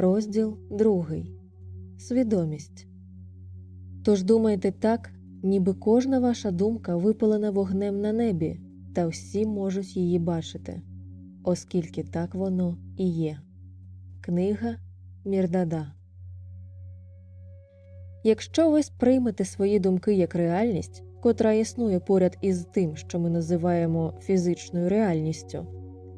Розділ другий. Свідомість. Тож думайте так, ніби кожна ваша думка випалена вогнем на небі, та всі можуть її бачити, оскільки так воно і є. Книга Мірдада. Якщо ви сприймете свої думки як реальність, котра існує поряд із тим, що ми називаємо фізичною реальністю,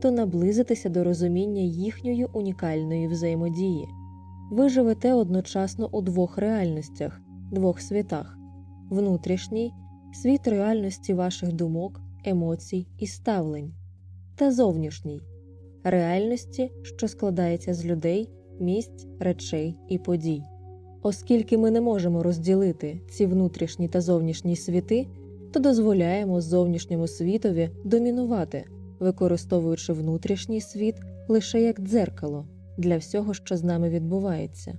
то наблизитеся до розуміння їхньої унікальної взаємодії. Ви живете одночасно у двох реальностях, двох світах внутрішній світ реальності ваших думок, емоцій і ставлень, та зовнішній реальності, що складається з людей, місць, речей і подій. Оскільки ми не можемо розділити ці внутрішні та зовнішні світи, то дозволяємо зовнішньому світові домінувати, використовуючи внутрішній світ лише як дзеркало для всього, що з нами відбувається.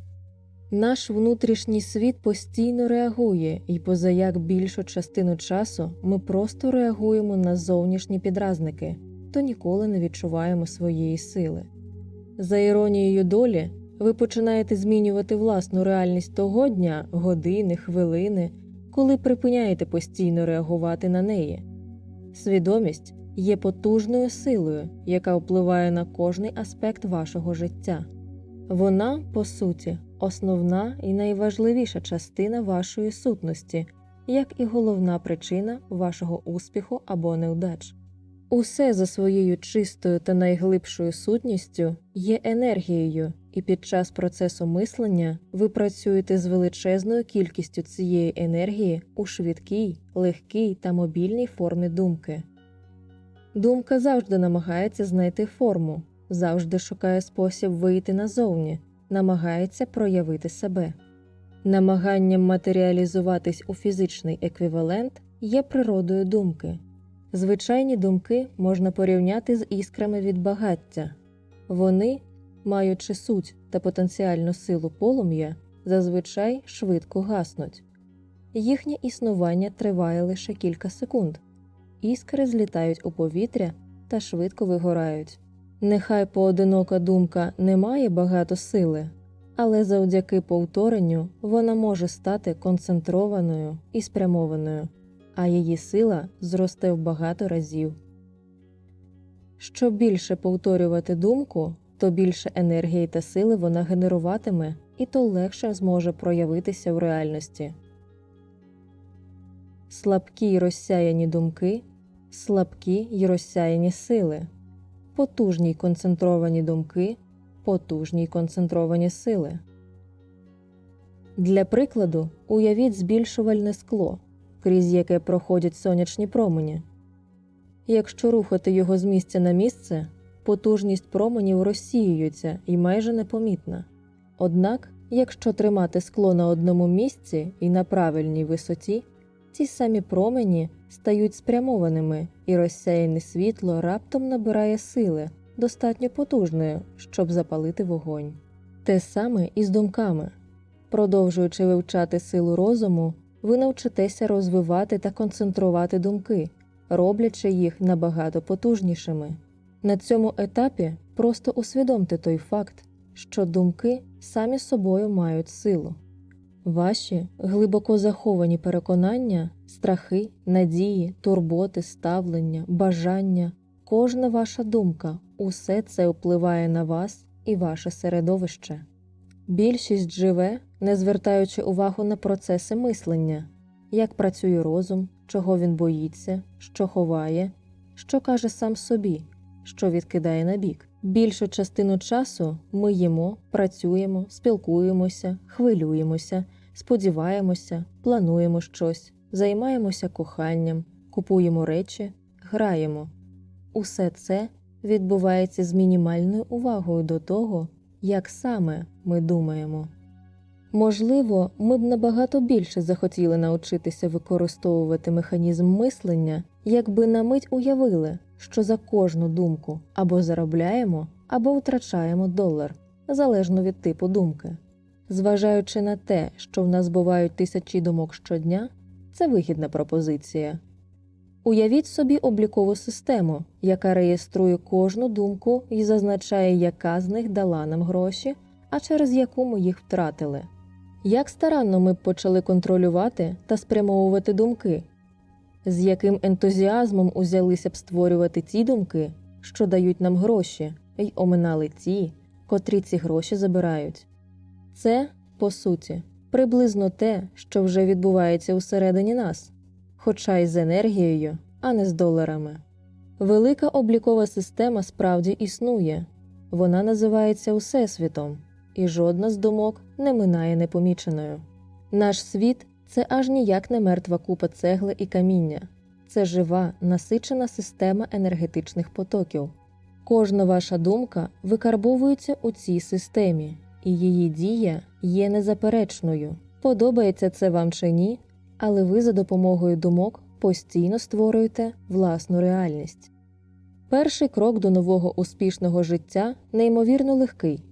Наш внутрішній світ постійно реагує, і позаяк більшу частину часу ми просто реагуємо на зовнішні підразники, то ніколи не відчуваємо своєї сили. За іронією долі, ви починаєте змінювати власну реальність того дня, години, хвилини, коли припиняєте постійно реагувати на неї. Свідомість є потужною силою, яка впливає на кожний аспект вашого життя. Вона, по суті, основна і найважливіша частина вашої сутності, як і головна причина вашого успіху або невдач. Усе за своєю чистою та найглибшою сутністю є енергією, і під час процесу мислення ви працюєте з величезною кількістю цієї енергії у швидкій, легкій та мобільній формі думки. Думка завжди намагається знайти форму, завжди шукає спосіб вийти назовні, намагається проявити себе. Намаганням матеріалізуватись у фізичний еквівалент є природою думки. Звичайні думки можна порівняти з іскрами від багаття. Вони, маючи суть та потенціальну силу полум'я, зазвичай швидко гаснуть. Їхнє існування триває лише кілька секунд. Іскри злітають у повітря та швидко вигорають. Нехай поодинока думка не має багато сили, але завдяки повторенню вона може стати концентрованою і спрямованою, а її сила зросте в багато разів. Що більше повторювати думку, то більше енергії та сили вона генеруватиме, і то легше зможе проявитися в реальності. Слабкі й розсяяні думки, слабкі й розсяяні сили, потужні й концентровані думки, потужні й концентровані сили. Для прикладу, уявіть збільшувальне скло, крізь яке проходять сонячні промені. Якщо рухати його з місця на місце, потужність променів розсіюється і майже непомітна. Однак, якщо тримати скло на одному місці і на правильній висоті, ці самі промені стають спрямованими, і розсяяне світло раптом набирає сили, достатньо потужної, щоб запалити вогонь. Те саме і з думками. Продовжуючи вивчати силу розуму, ви навчитеся розвивати та концентрувати думки, роблячи їх набагато потужнішими. На цьому етапі просто усвідомте той факт, що думки самі собою мають силу. Ваші глибоко заховані переконання, страхи, надії, турботи, ставлення, бажання, кожна ваша думка, усе це впливає на вас і ваше середовище. Більшість живе, не звертаючи увагу на процеси мислення, як працює розум, чого він боїться, що ховає, що каже сам собі, що відкидає на бік. Більшу частину часу ми їмо, працюємо, спілкуємося, хвилюємося, сподіваємося, плануємо щось, займаємося коханням, купуємо речі, граємо. Усе це відбувається з мінімальною увагою до того, як саме ми думаємо. Можливо, ми б набагато більше захотіли навчитися використовувати механізм мислення, якби на мить уявили, що за кожну думку або заробляємо, або втрачаємо долар, залежно від типу думки. Зважаючи на те, що в нас бувають тисячі думок щодня, це вигідна пропозиція. Уявіть собі облікову систему, яка реєструє кожну думку і зазначає, яка з них дала нам гроші, а через яку ми їх втратили. Як старанно ми б почали контролювати та спрямовувати думки, з яким ентузіазмом узялися б створювати ті думки, що дають нам гроші, й оминали ті, котрі ці гроші забирають. Це, по суті, приблизно те, що вже відбувається усередині нас, хоча й з енергією, а не з доларами. Велика облікова система справді існує, вона називається Усесвітом, і жодна з думок не минає непоміченою. Наш світ це аж ніяк не мертва купа цегли і каміння, це жива, насичена система енергетичних потоків. Кожна ваша думка викарбовується у цій системі, і її дія є незаперечною. Подобається це вам чи ні, але ви за допомогою думок постійно створюєте власну реальність. Перший крок до нового успішного життя неймовірно легкий.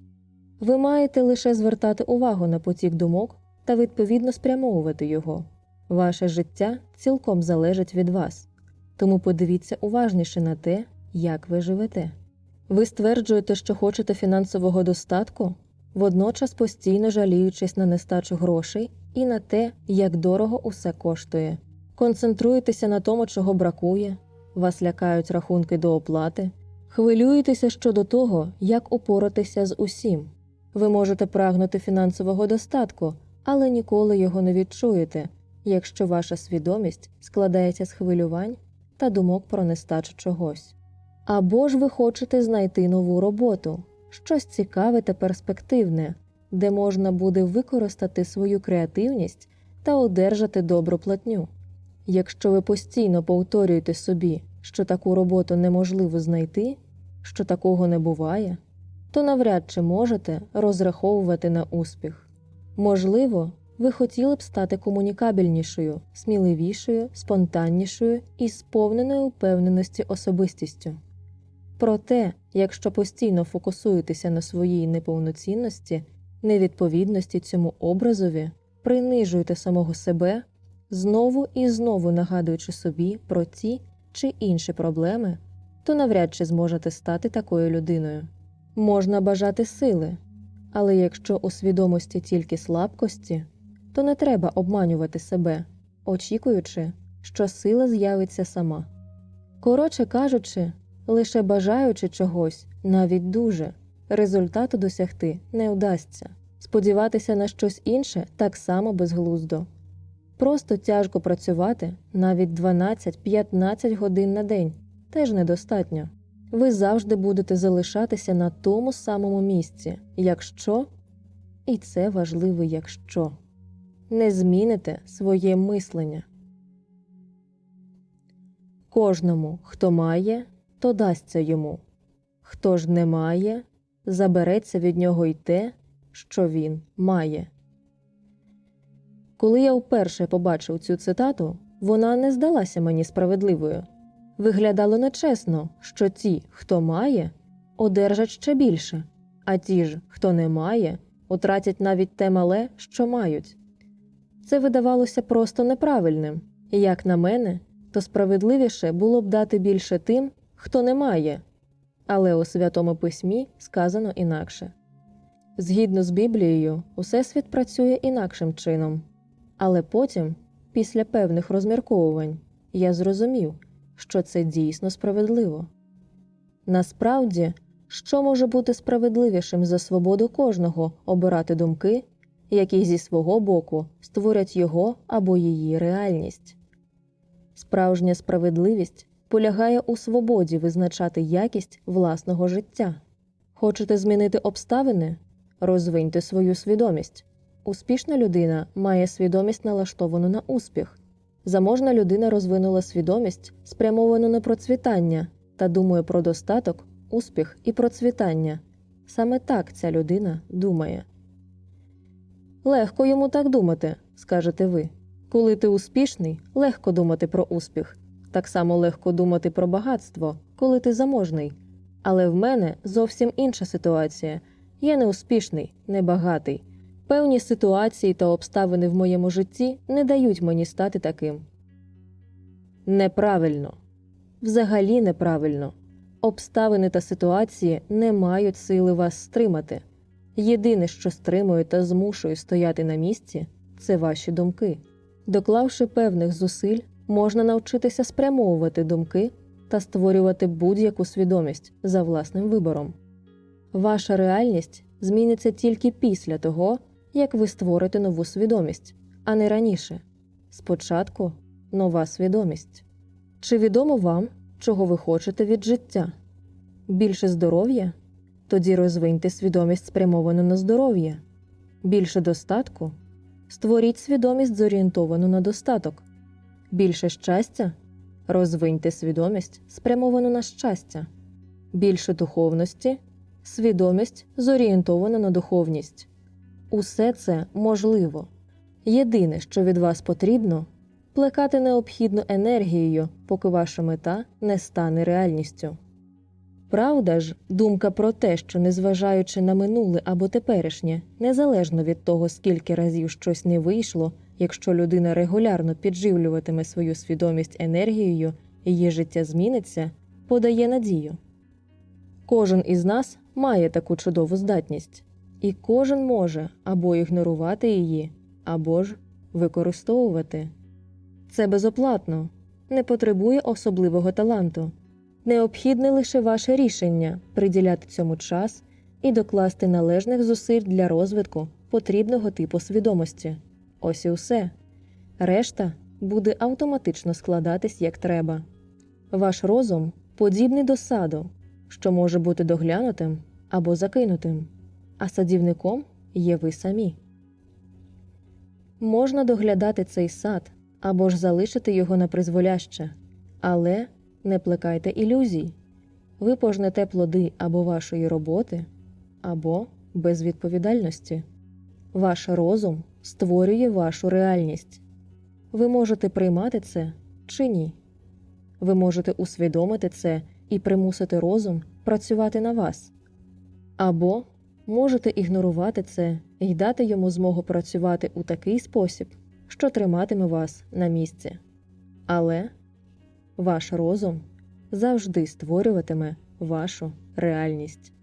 Ви маєте лише звертати увагу на потік думок та відповідно спрямовувати його. Ваше життя цілком залежить від вас, тому подивіться уважніше на те, як ви живете. Ви стверджуєте, що хочете фінансового достатку, водночас постійно жаліючись на нестачу грошей і на те, як дорого усе коштує. Концентруєтеся на тому, чого бракує, вас лякають рахунки до оплати, хвилюєтеся щодо того, як упоратися з усім. Ви можете прагнути фінансового достатку, але ніколи його не відчуєте, якщо ваша свідомість складається з хвилювань та думок про нестачу чогось. Або ж ви хочете знайти нову роботу, щось цікаве та перспективне, де можна буде використати свою креативність та одержати добру платню. Якщо ви постійно повторюєте собі, що таку роботу неможливо знайти, що такого не буває, то навряд чи можете розраховувати на успіх. Можливо, ви хотіли б стати комунікабельнішою, сміливішою, спонтаннішою і сповненою впевненості особистістю. Проте, якщо постійно фокусуєтеся на своїй неповноцінності, невідповідності цьому образові, принижуєте самого себе, знову і знову нагадуючи собі про ті чи інші проблеми, то навряд чи зможете стати такою людиною. Можна бажати сили, але якщо у свідомості тільки слабкості, то не треба обманювати себе, очікуючи, що сила з'явиться сама. Коротше кажучи, лише бажаючи чогось, навіть дуже, результату досягти не вдасться. Сподіватися на щось інше так само безглуздо. Просто тяжко працювати навіть 12-15 годин на день теж недостатньо. Ви завжди будете залишатися на тому самому місці, якщо, і це важливо, якщо не зміните своє мислення. Кожному, хто має, то дасться йому, хто ж не має, забереться від нього й те, що він має. Коли я вперше побачив цю цитату, вона не здалася мені справедливою. Виглядало нечесно, що ті, хто має, одержать ще більше, а ті ж, хто не має, утратять навіть те мале, що мають. Це видавалося просто неправильним, як на мене, то справедливіше було б дати більше тим, хто не має. Але у Святому Письмі сказано інакше. Згідно з Біблією, Усесвіт працює інакшим чином. Але потім, після певних розмірковувань, я зрозумів, що це дійсно справедливо. Насправді, що може бути справедливішим за свободу кожного обирати думки, які зі свого боку створять його або її реальність? Справжня справедливість полягає у свободі визначати якість власного життя. Хочете змінити обставини? Розвиньте свою свідомість. Успішна людина має свідомість налаштовану на успіх. Заможна людина розвинула свідомість, спрямовану на процвітання та думає про достаток, успіх і процвітання. Саме так ця людина думає. Легко йому так думати, скажете ви. Коли ти успішний, легко думати про успіх. Так само легко думати про багатство, коли ти заможний. Але в мене зовсім інша ситуація. Я не успішний, не багатий. Певні ситуації та обставини в моєму житті не дають мені стати таким. Неправильно. Взагалі неправильно. Обставини та ситуації не мають сили вас стримати. Єдине, що стримує та змушує стояти на місці, це ваші думки. Доклавши певних зусиль, можна навчитися спрямовувати думки та створювати будь-яку свідомість за власним вибором. Ваша реальність зміниться тільки після того, як ви створите нову свідомість, а не раніше. Спочатку нова свідомість. Чи відомо вам, чого ви хочете від життя? Більше здоров'я? Тоді розвиньте свідомість спрямовану на здоров'я. Більше достатку? Створіть свідомість зорієнтовану на достаток. Більше щастя? Розвиньте свідомість спрямовану на щастя. Більше духовності? Свідомість зорієнтована на духовність. Усе це можливо. Єдине, що від вас потрібно, плекати необхідну енергією, поки ваша мета не стане реальністю. Правда ж, думка про те, що незважаючи на минуле або теперішнє, незалежно від того, скільки разів щось не вийшло, якщо людина регулярно підживлюватиме свою свідомість енергією, її життя зміниться, подає надію. Кожен із нас має таку чудову здатність, і кожен може або ігнорувати її, або ж використовувати. Це безоплатно, не потребує особливого таланту. Необхідне лише ваше рішення приділяти цьому час і докласти належних зусиль для розвитку потрібного типу свідомості. Ось і все. Решта буде автоматично складатись як треба. Ваш розум подібний до саду, що може бути доглянутим або закинутим, а садівником є ви самі. Можна доглядати цей сад або ж залишити його на призволяще, але не плекайте ілюзій. Ви пожнете плоди або вашої роботи, або безвідповідальності. Ваш розум створює вашу реальність. Ви можете приймати це чи ні. Ви можете усвідомити це і примусити розум працювати на вас, або можете ігнорувати це і дати йому змогу працювати у такий спосіб, що триматиме вас на місці. Але ваш розум завжди створюватиме вашу реальність.